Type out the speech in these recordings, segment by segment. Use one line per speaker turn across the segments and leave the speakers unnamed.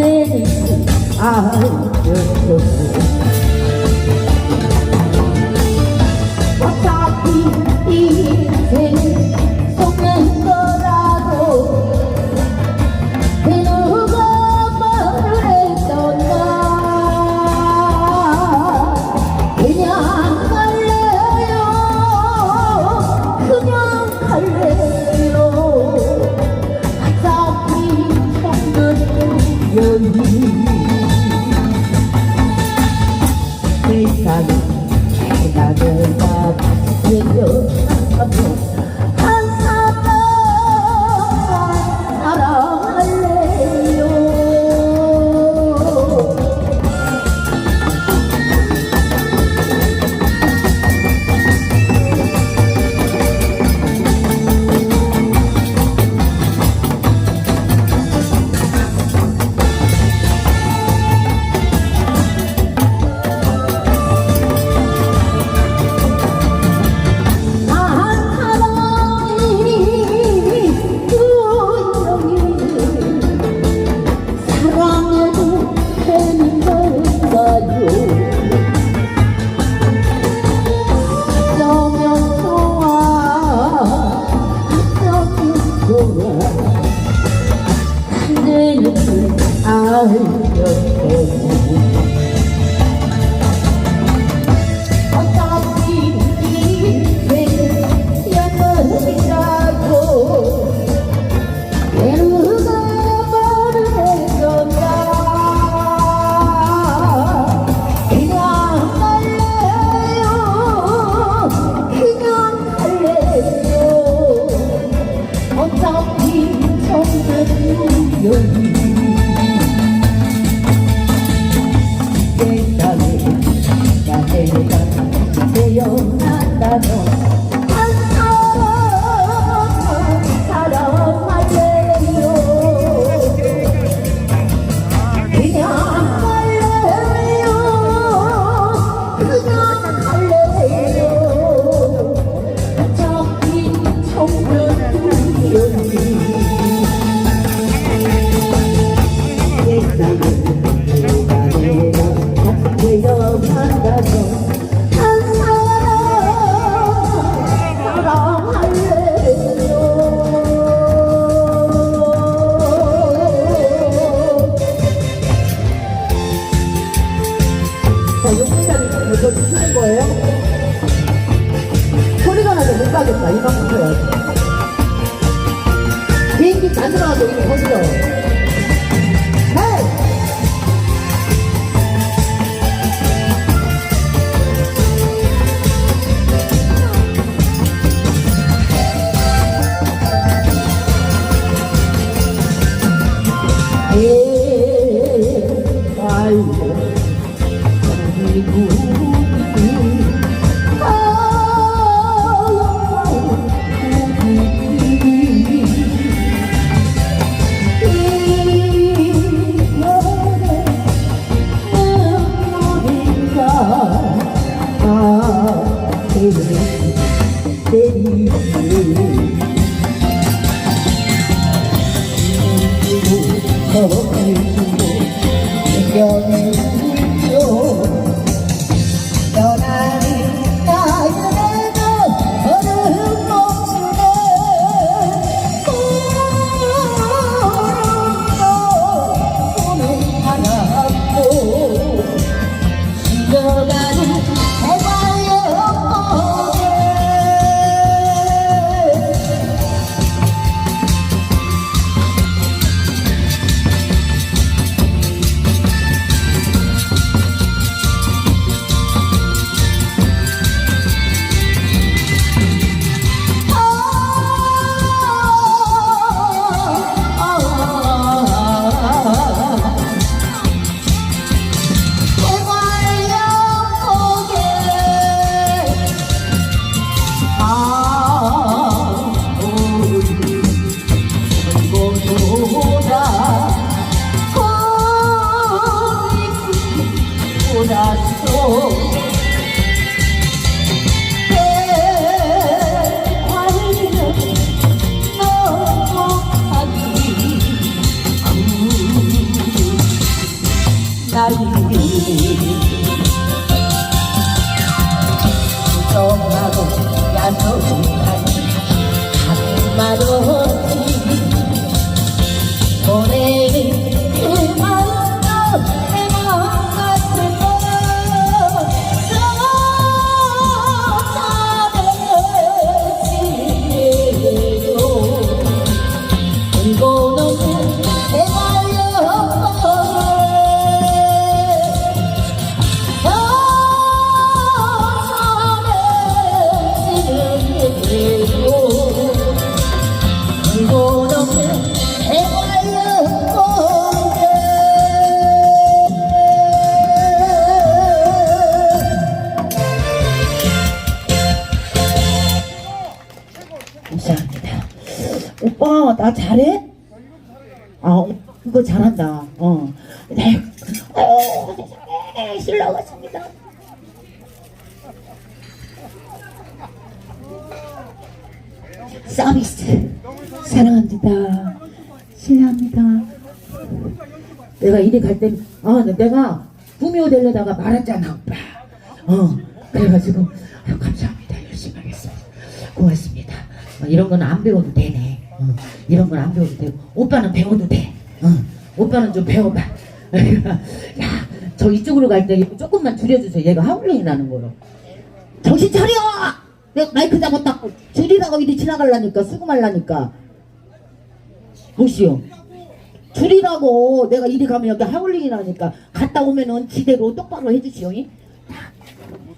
그 한 오빠 나 잘해? 아 그거 잘한다. 어. 네. 어, 신랑 왔습니다. 서비스 사랑합니다. 실례합니다. 내가 이리 갈 때, 아, 내가 구미호 되려다가 말았잖아, 오빠. 어, 그래가지고, 아유, 감사합니다. 열심히 하겠습니다. 고맙습니다. 어, 이런 건 안 배워도 되네. 어, 이런 건안 배워도 되고, 오빠는 배워도 돼. 어, 오빠는 좀 배워봐. 야, 저 이쪽으로 갈 때 조금만 줄여주세요. 얘가 하울링이 나는 거로. 정신 차려! 내가 마이크 잡았다. 줄이라고 이리 지나가려니까, 쓰고 말라니까. 보시오. 줄이라고 내가 이리 가면 여기 하울링이 나니까 갔다 오면은 지대로 똑바로 해주시오. 이?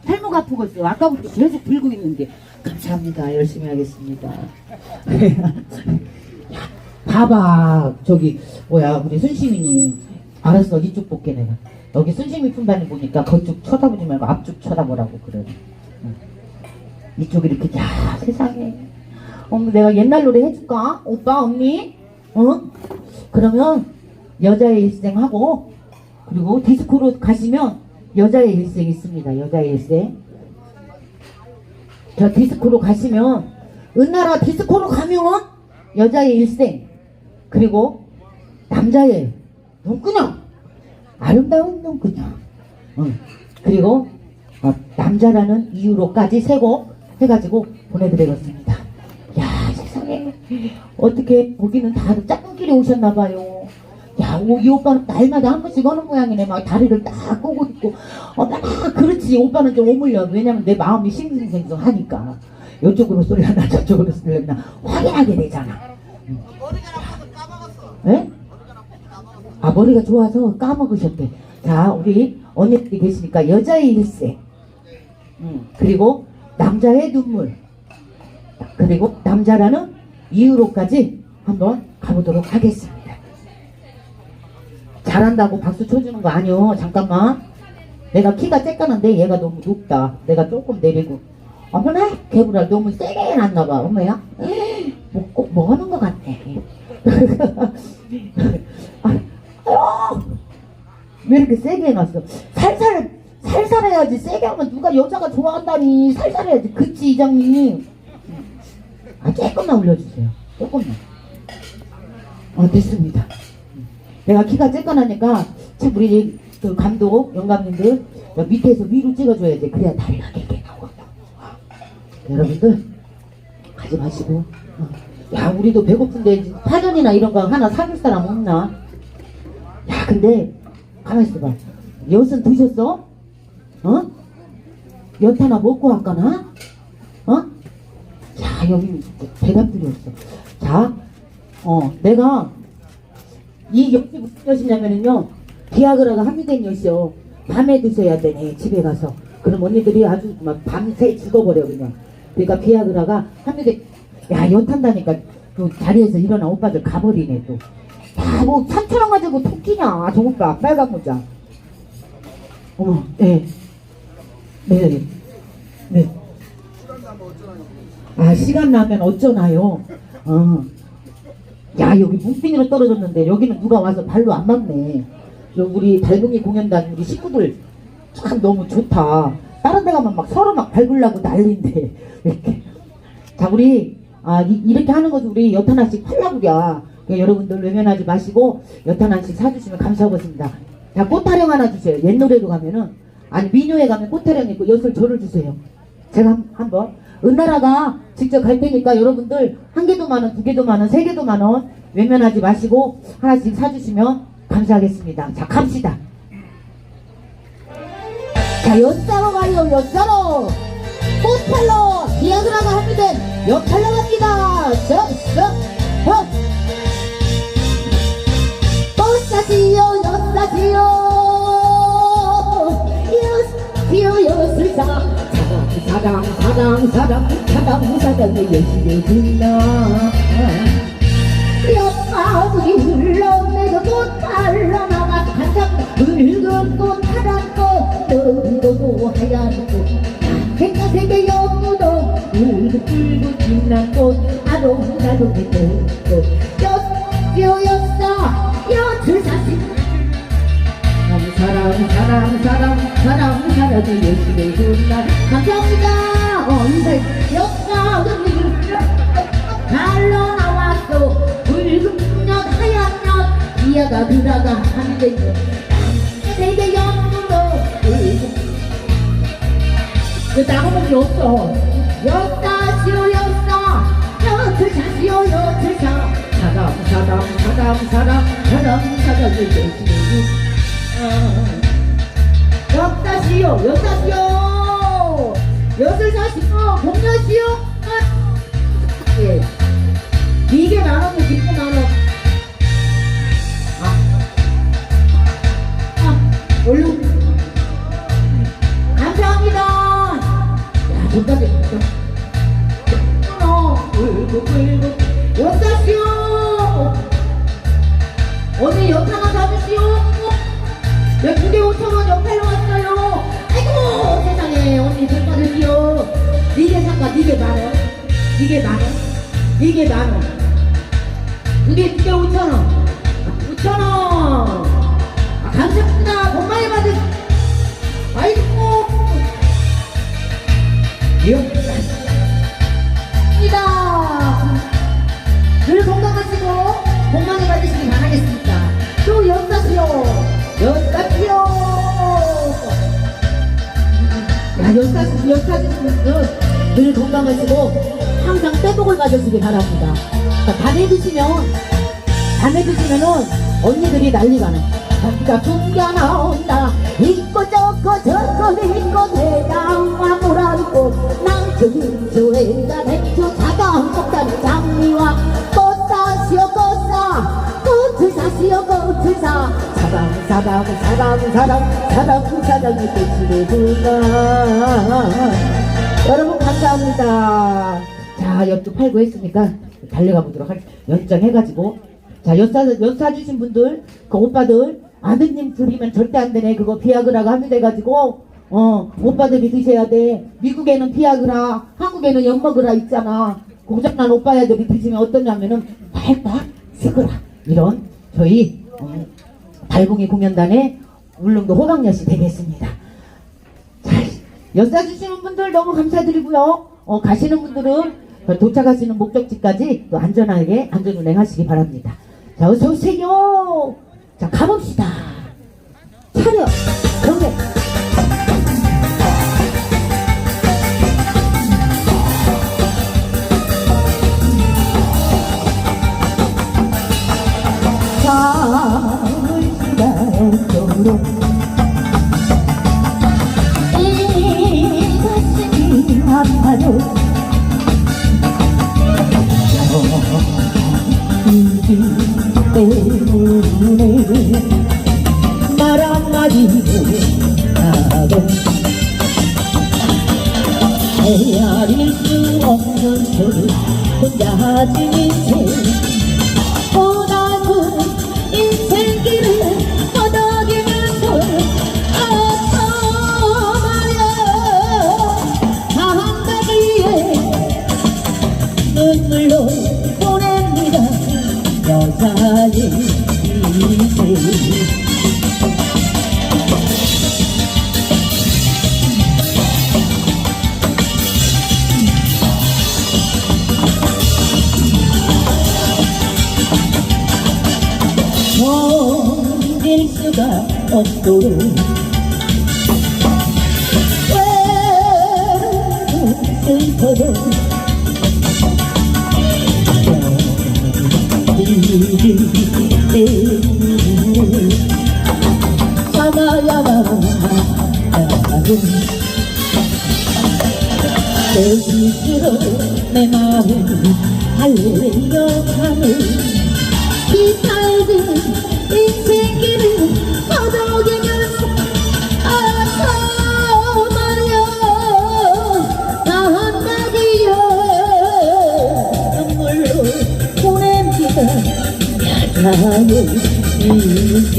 탈모가 아프겠어. 아까부터 계속 들고 있는데. 감사합니다. 열심히 하겠습니다. 야, 봐봐. 저기 뭐야 우리 순시민이 알았어. 이쪽 볼게 내가. 여기 순시민 품반을 보니까 그쪽 쳐다보지 말고 앞쪽 쳐다보라고 그래. 응. 이쪽 이렇게 야 세상에. 어머 내가 옛날 노래 해줄까? 오빠 언니 어? 그러면 여자의 일생 하고 그리고 디스코로 가시면 여자의 일생 있습니다. 여자의 일생 저 디스코로 가시면 은나라 디스코로 가면 여자의 일생 그리고 남자의 눈그냥 아름다운 눈그냥 응. 그리고 어, 남자라는 이유로까지 세고 해가지고 보내드리겠습니다. 야 세상에. 어떻게 거기는 다들 짝꿍끼리 오셨나봐요 야, 오, 이 오빠는 날마다 한 번씩 하는 모양이네. 막 다리를 딱 꼬고 있고. 어, 막, 그렇지. 오빠는 좀 오물려. 왜냐면 내 마음이 싱숭생숭 하니까. 이쪽으로 소리 하나, 저쪽으로 하나. 확인하게 되잖아. 예? 아, 머리가 좋아서 까먹으셨대. 자, 우리 언니들이 계시니까 여자의 일세. 음, 그리고 남자의 눈물. 그리고 남자라는 이유로까지 한번 가보도록 하겠습니다. 잘한다고 박수 쳐주는 거 아니요. 잠깐만. 내가 키가 쬐까는데 얘가 너무 높다. 내가 조금 내리고. 어머나, 개구라 너무 세게 해놨나 봐. 어머야. 뭐, 꼭뭐것 같네. 아, 아유, 왜 이렇게 세게 해놨어? 살살, 살살 해야지. 세게 하면 누가 여자가 좋아한다니. 살살 해야지. 그치, 이장님. 아, 조금만 올려주세요. 조금만. 어, 됐습니다. 내가 키가 쬐끈하니까 참 우리 그 감독 영감님들 저 밑에서 위로 찍어줘야 돼 그래야 다리가 길게 나오거든 어. 여러분들 가지 마시고 어. 야 우리도 배고픈데 파전이나 이런 거 하나 사줄 사람 없나 야 근데 가만 있어봐 엿은 드셨어? 어? 엿 하나 먹고 할까나? 어? 자 여기 대답들이 없어 자 어, 내가 이 엿이 무슨 엿이냐면은요 비아그라가 함유된 엿이요. 밤에 드셔야 되네 집에 가서. 그럼 언니들이 아주 막 밤새 죽어버려 그냥. 그러니까 비아그라가 함유된 야엿 한다니까 그 자리에서 일어나 오빠들 가버리네 또야뭐 3천원 가지고 토끼냐 저 오빠 빨간 모자. 어머 네. 네네. 네. 아 시간 나면 어쩌나요? 어. 야 여기 문빙이로 떨어졌는데 여기는 누가 와서 발로 안 맞네. 우리 달봉이 공연단 우리 식구들 참 너무 좋다. 다른 데 가면 막 서로 막 밟으려고 난리인데. 이렇게. 자 우리 아 이, 렇게 하는 것도 우리 엿 하나씩 팔라구랴 그러니까 여러분들 외면하지 마시고 엿 하나씩 사주시면 감사하겠습니다. 자 꽃타령 하나 주세요. 옛 노래로 가면은. 아니 민요에 가면 꽃타령 있고 엿을 저를 주세요. 제가 한, 한번 은나라가 직접 갈 테니까 여러분들 한 개도 만원, 두 개도 만원, 세 개도 만원 외면하지 마시고 하나씩 사주시면 감사하겠습니다. 자 갑시다. 자 엿사로 가요 엿사로 꽃팔로 비아그라가 합류된 엿팔로 갑니다. 접 꽃사지요 엿사지요 엿사지요 엿을사 사랑 사랑 사랑 사랑 사랑의 여신의 빛나 옆마무리 흘러내서 꽃 달러나가 가장 붉은 꽃 파란 꽃 너무도 하얀 꽃 생각세계 영무도 붉은 빛난 꽃 아롱다롱의 꽃 엿여였어 엿을사신 사랑 사랑 사랑의 예수의 굿날 감사합니다 언제 역사는 달러 나왔어 붉은 엿 하얀 엿 이야가 그라가 한대 세계 영으로 그 나무는 없어 역사 시오 역사 엿을 사시오 엿을 사 사랑 사랑 사랑 사랑 사랑의 예수의 굿역 사시오 역사시오 엿을 사시오 복려시오 예. 이게 만원이 기쁜 만원 아. 아 얼른. 감사합니다. 야 어. 울고 울고 역사시오 언니 엿 하나 사주시오. 몇두개 5천원 옆팔로 왔어요. 아이고 돈 받을게요. 이게 상가 이게 만원. 이게 만원. 이게 만원. 이게 두개 5천원. 5천원. 아, 감사합니다. 복 많이 받으. 아이고. 입니다. 늘 건강하시고 복 많이 받으시기 바라겠습니다. 또 연사시오. 연사시오. 야, 연사, 연사시면 늘 건강하시고 항상 빼복을 가져시기 바랍니다. 드시면, 밤에 드시면은 언니들이 난리가 나. 자기가 숨겨 나온다. 이거 저거 저거 이거 대장과 물안고 낭주 주에 사랑 사랑 사랑 사랑 사랑 사랑이 끝이래구나 여러분 감사합니다. 자 옆도 팔고 했으니까 달려가 보도록 할게요 연장 해가지고. 자 연사 연사 주신 분들 그 오빠들 아드님 드리면 절대 안 되네. 그거 비아그라가 함유돼가지고. 어 오빠들이 드셔야 돼. 미국에는 비아그라 한국에는 엿먹으라 있잖아. 고장난 오빠야들이 드시면 어떠냐면은 발딱 쓰거라. 이런 저희 어, 달봉이 공연단의 울릉도 호박엿이 되겠습니다 자, 연사 주시는 분들 너무 감사드리고요. 어, 가시는 분들은 도착하시는 목적지까지 또 안전하게 안전 운행 하시기 바랍니다. 자, 어서 오세요. 자, 가봅시다. 차렷, 경례. 기다렸도록 이 가슴이 아파도 이기 때문에 말 한마디도 하고 헤아릴 수 없는 소리 혼자 지닌 채 내 마음을 달래려가는 이 짧은 인생길을 허덕이면서 아파마려. 나한마디여 눈물로 보냅니다 야자의 인생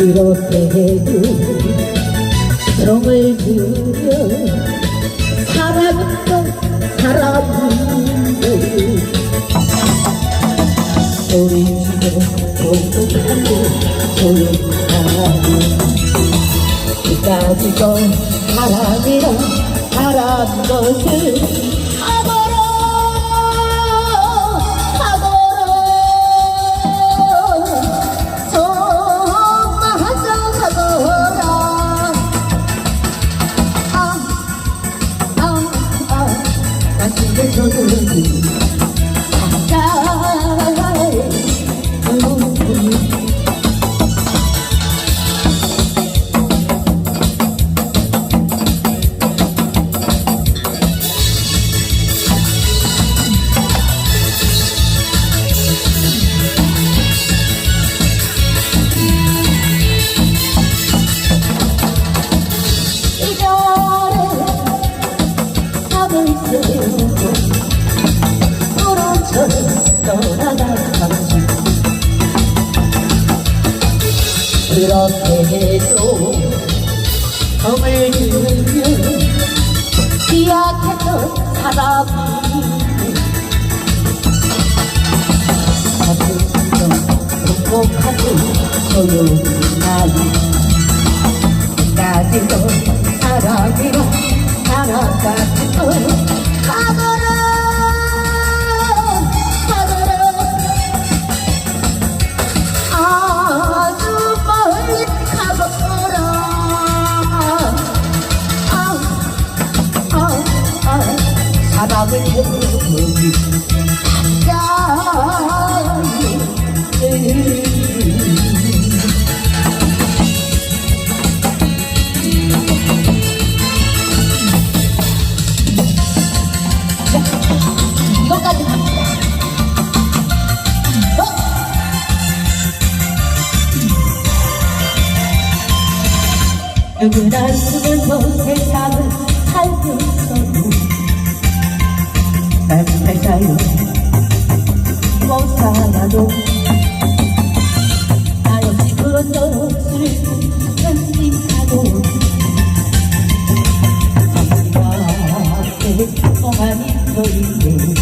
이렇게 해도 정을 들여 또 사랑인데 소리치고 고독하고 조용하고 이까지도 사랑이라 사랑 것을 하거라 행복하고 소중한 까지도 사랑이라 사랑같은 Bolívar.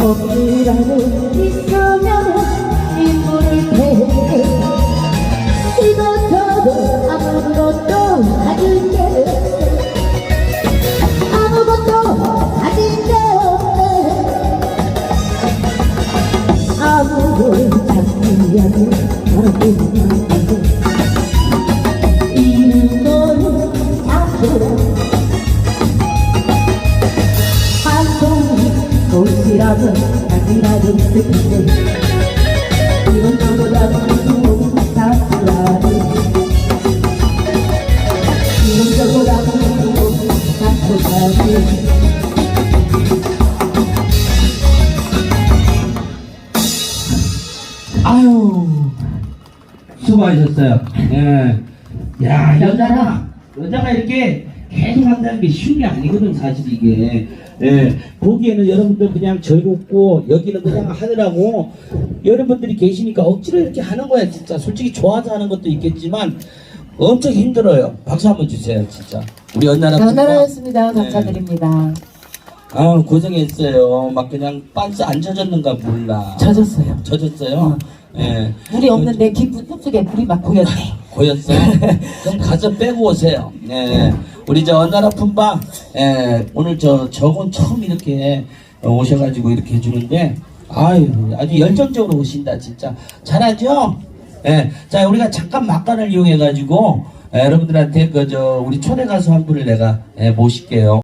억지라도 있으면 인물을 패 이것저것 아무것도 가질 게 아무것도 가질 게 없네 아무것도 가질 게 없네
아유 수고하셨어요. 예. 야 여자가 여자가 이렇게 계속 한다는 게 쉬운 게 아니거든 사실 이게. 예. 보기에는 여러분들 그냥 즐겁고 여기는 그냥 하느라고 여러분들이 계시니까 억지로 이렇게 하는 거야 진짜. 솔직히 좋아서 하는 것도 있겠지만 엄청 힘들어요. 박수 한번 주세요 진짜. 우리 연나라
장난하였습니다. 감사드립니다.
아 고생했어요. 막 그냥 빤스 안 젖었는가 몰라.
젖었어요.
젖었어요? 예.
물이 없는데 깊은 꿈속에 물이 막 고였네.
고였어요? 그럼 가서 빼고 오세요. 예. 우리 저 언나라 품바, 예. 오늘 저, 저건 처음 이렇게 오셔가지고 이렇게 해주는데, 아유, 아주 열정적으로 오신다, 진짜. 잘하죠? 예. 자, 우리가 잠깐 막간을 이용해가지고, 예, 여러분들한테 그, 저, 우리 초대 가수 한 분을 내가, 예, 모실게요.